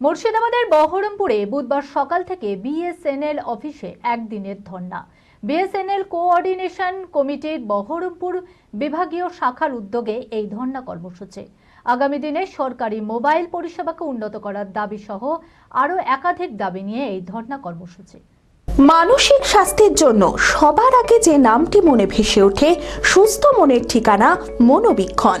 মুর্শিদাবাদের বহরমপুরে বুধবার সকাল থেকে বিএসএনএল অফিসে একদিনের ধর্ণা। বিএসএনএল কোঅর্ডিনেশন কমিটির বহরমপুর বিভাগীয় শাখার উদ্যোগে এই ধর্ণা কর্মসূচি। আগামী দিনে সরকারি মোবাইল পরিষেবাকে উন্নত করার দাবি সহ আরও একাধিক দাবি নিয়ে এই ধর্ণা কর্মসূচি। মানসিক স্বাস্থ্যের জন্য সবার আগে যে নামটি মনে ভেসে ওঠে, সুস্থ মনের ঠিকানা মনোবীক্ষণ।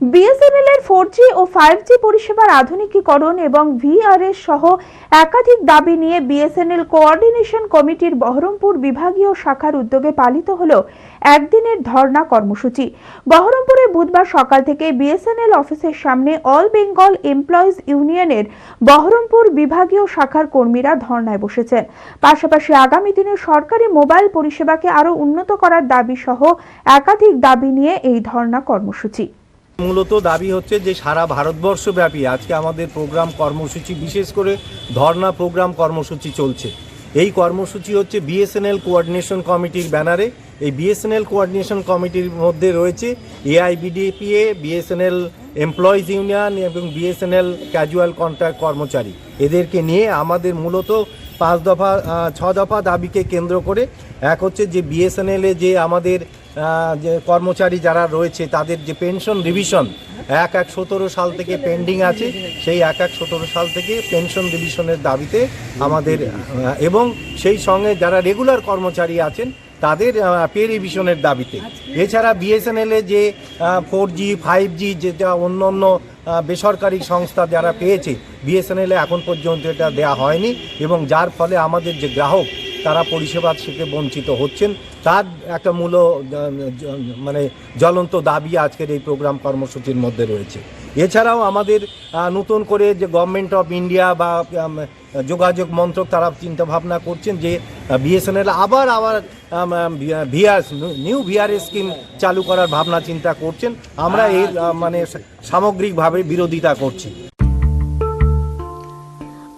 BSNL এর ফোর জি ও ফাইভ জি পরিষেবার আধুনিকীকরণ এবং ভিআরএস সহ একাধিক দাবি নিয়ে বিএসএনএল কোঅর্ডিনেশন কমিটির বহরমপুর বিভাগীয় শাখার উদ্যোগে পালিত হল একদিনের ধর্ণা কর্মসূচি। বহরমপুরে বুধবার সকাল থেকে বিএসএনএল অফিসের সামনে অল বেঙ্গল এমপ্লয়িজ ইউনিয়নের বহরমপুর বিভাগীয় শাখার কর্মীরা ধর্ণায় বসেছেন। পাশাপাশি আগামী দিনে সরকারি মোবাইল পরিষেবাকে আরও উন্নত করার দাবি সহ একাধিক দাবি নিয়ে এই ধর্ণা কর্মসূচি। মূলত দাবি হচ্ছে যে সারা ভারতবর্ষ ব্যাপী আজকে আমাদের প্রোগ্রাম কর্মসূচি, বিশেষ করে ধর্না প্রোগ্রাম কর্মসূচি চলছে। এই কর্মসূচি হচ্ছে বিএসএনএল কোঅর্ডিনেশন কমিটির ব্যানারে। এই বিএসএনএল কোঅর্ডিনেশন কমিটির মধ্যে রয়েছে এআইবিডিপিএ, বিএসএনএল এমপ্লয়িজ ইউনিয়ন এবং বিএসএনএল ক্যাজুয়াল কন্ট্রাক্ট কর্মচারী। এদেরকে নিয়ে আমাদের মূলত পাঁচ দফা ছ দফা দাবিকে কেন্দ্র করে। এক হচ্ছে যে বিএসএনএলে যে আমাদের যে কর্মচারী যারা রয়েছে, তাদের যে পেনশন রিভিশন এক এক সতেরো সাল থেকে পেন্ডিং আছে। সেই এক এক সতেরো সাল থেকে পেনশন রিভিশনের দাবিতে আমাদের এবং সেই সঙ্গে যারা রেগুলার কর্মচারী আছেন, তাদের পে রিভিশনের দাবিতে। এছাড়া বিএসএনএল যে ফোর জি ফাইভ জি যেটা অন্য অন্য বেসরকারি সংস্থা যারা পেয়েছে বিএসএনএল এখন পর্যন্ত এটা দেয়া হয়নি, এবং যার ফলে আমাদের যে গ্রাহক তারা পরিষেবা থেকে বঞ্চিত হচ্ছেন। তার একটা মূল মানে জ্বলন্ত দাবি আজকের এই প্রোগ্রাম কর্মসূচির মধ্যে রয়েছে। এছাড়াও আমাদের নতুন করে যে গভর্নমেন্ট অফ ইন্ডিয়া বা যোগাযোগ মন্ত্রক তারা চিন্তা ভাবনা করছেন যে বিএসএনএল আবার আবার ভিআর, নিউ ভিআর স্কিম চালু করার ভাবনা চিন্তা করছেন। আমরা এর মানে সামগ্রিকভাবে বিরোধিতা করছি।